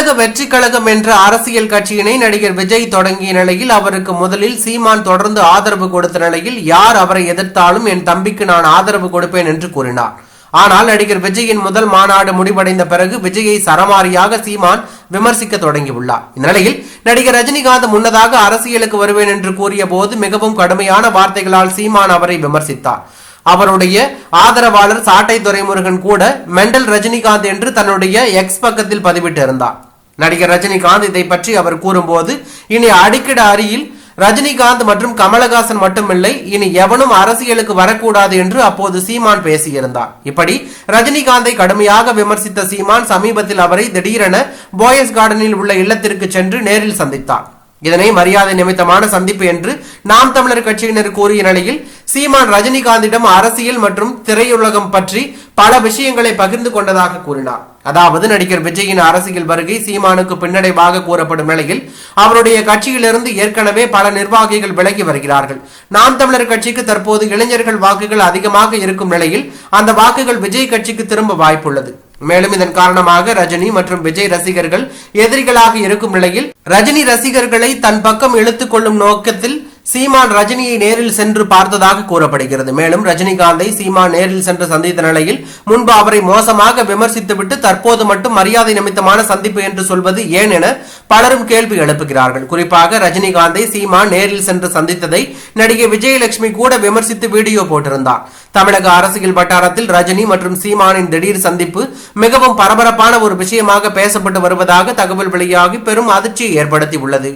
தமிழக வெற்றி கழகம் என்ற அரசியல் கட்சியினை நடிகர் விஜய் தொடங்கிய நிலையில் அவருக்கு முதலில் சீமான் தொடர்ந்து ஆதரவு கொடுத்த நிலையில் யார் அவரை எதிர்த்தாலும் என் தம்பிக்கு நான் ஆதரவு கொடுப்பேன் என்று கூறினார். ஆனால் நடிகர் விஜயின் முதல் மாநாடு முடிவடைந்த பிறகு விஜயை சரமாரியாக சீமான் விமர்சிக்க தொடங்கியுள்ளார். இந்நிலையில் நடிகர் ரஜினிகாந்த் முன்னதாக அரசியலுக்கு வருவேன் என்று கூறிய போது மிகவும் கடுமையான வார்த்தைகளால் சீமான் அவரை விமர்சித்தார். அவருடைய ஆதரவாளர் சாட்டை துரைமுருகன் கூட மெண்டல் ரஜினிகாந்த் என்று தன்னுடைய எக்ஸ் பக்கத்தில் பதிவிட்டிருந்தார். நடிகர் ரஜினிகாந்த் இதை பற்றி அவர் கூறும்போது இனி அடிக்கடி அருகில் ரஜினிகாந்த் மற்றும் கமலஹாசன் மட்டுமில்லை இனி எவனும் அரசியலுக்கு வரக்கூடாது என்று அப்போது சீமான் பேசியிருந்தார். இப்படி ரஜினிகாந்தை கடுமையாக விமர்சித்த சீமான் சமீபத்தில் அவரை திடீரென போயஸ் கார்டனில் உள்ள இல்லத்திற்கு சென்று நேரில் சந்தித்தார். இதனை மரியாதை நிமித்தமான சந்திப்பு என்று நாம் தமிழர் கட்சியினர் கூறிய நிலையில் சீமான் ரஜினிகாந்திடம் அரசியல் மற்றும் திரையுலகம் பற்றி பல விஷயங்களை பகிர்ந்து கொண்டதாக கூறினார். அதாவது நடிகர் விஜயின் அரசியல் வருகை சீமானுக்கு பின்னடைவாக கூறப்படும் நிலையில் அவருடைய கட்சியிலிருந்து ஏற்கனவே பல நிர்வாகிகள் விலகி வருகிறார்கள். நாம் தமிழர் கட்சிக்கு தற்போது இளைஞர்கள் வாக்குகள் அதிகமாக இருக்கும் நிலையில் அந்த வாக்குகள் விஜய் கட்சிக்கு திரும்ப வாய்ப்புள்ளது. மேலும் இதன் காரணமாக ரஜினி மற்றும் விஜய் ரசிகர்கள் எதிரிகளாக இருக்கும் நிலையில் ரஜினி ரசிகர்களை தன் பக்கம் இழுத்துக் கொள்ளும் நோக்கத்தில் சீமான் ரஜினியை நேரில் சென்று பார்த்ததாக கூறப்படுகிறது. மேலும் ரஜினிகாந்தை சீமான் நேரில் சென்று சந்தித்த நிலையில் முன்பு அவரை மோசமாக விமர்சித்துவிட்டு தற்போது மட்டும் மரியாதை நிமித்தமான சந்திப்பு என்று சொல்வது ஏன் என பலரும் கேள்வி எழுப்புகிறார்கள். குறிப்பாக ரஜினிகாந்தை சீமான் நேரில் சென்று சந்தித்ததை நடிகை விஜயலட்சுமி கூட விமர்சித்து வீடியோ போட்டிருந்தார். தமிழக அரசியல் வட்டாரத்தில் ரஜினி மற்றும் சீமானின் திடீர் சந்திப்பு மிகவும் பரபரப்பான ஒரு விஷயமாக பேசப்பட்டு வருவதாக தகவல் வெளியாகி பெரும் அதிர்ச்சியை ஏற்படுத்தி உள்ளது